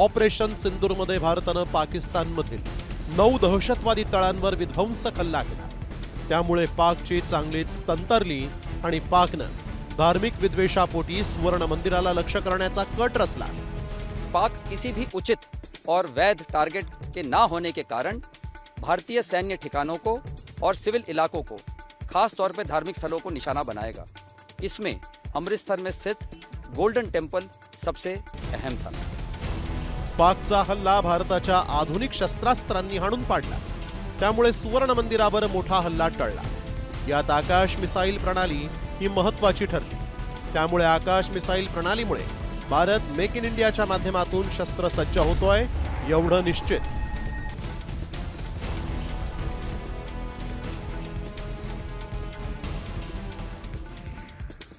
Operation सिंदूरमध्ये भारतानं पाकिस्तानमधील नऊ दहशतवादी तळांवर विध्वंसक हल्ला केला. त्यामुळे पाकची चांगलीच तंतरली आणि पाकनं धार्मिक विद्वेषापोटी सुवर्ण मंदिराला लक्ष करण्याचा कट रचला. पाक किसी भी उचित और वैध टारगेट के ना होने के कारण भारतीय सैन्य ठिकानों को और सिविल इलाकों को, खास तौर पर धार्मिक स्थलों को निशाना बनाएगा। इसमें अमृतसर में स्थित गोल्डन टेंपल सबसे अहम था। पाकचा हल्ला भारताच्या आधुनिक शस्त्रास्त्रांनी हाणून पाडला. त्यामुळे सुवर्ण मंदिरावर मोठा हल्ला टळला. यात आकाश मिसाईल प्रणाली ही महत्वाची ठरली. त्यामुळे आकाश मिसाईल प्रणालीमुळे भारत मेक इन इंडियाच्या माध्यमातून शस्त्रसज्ज होतोय एवढं निश्चित.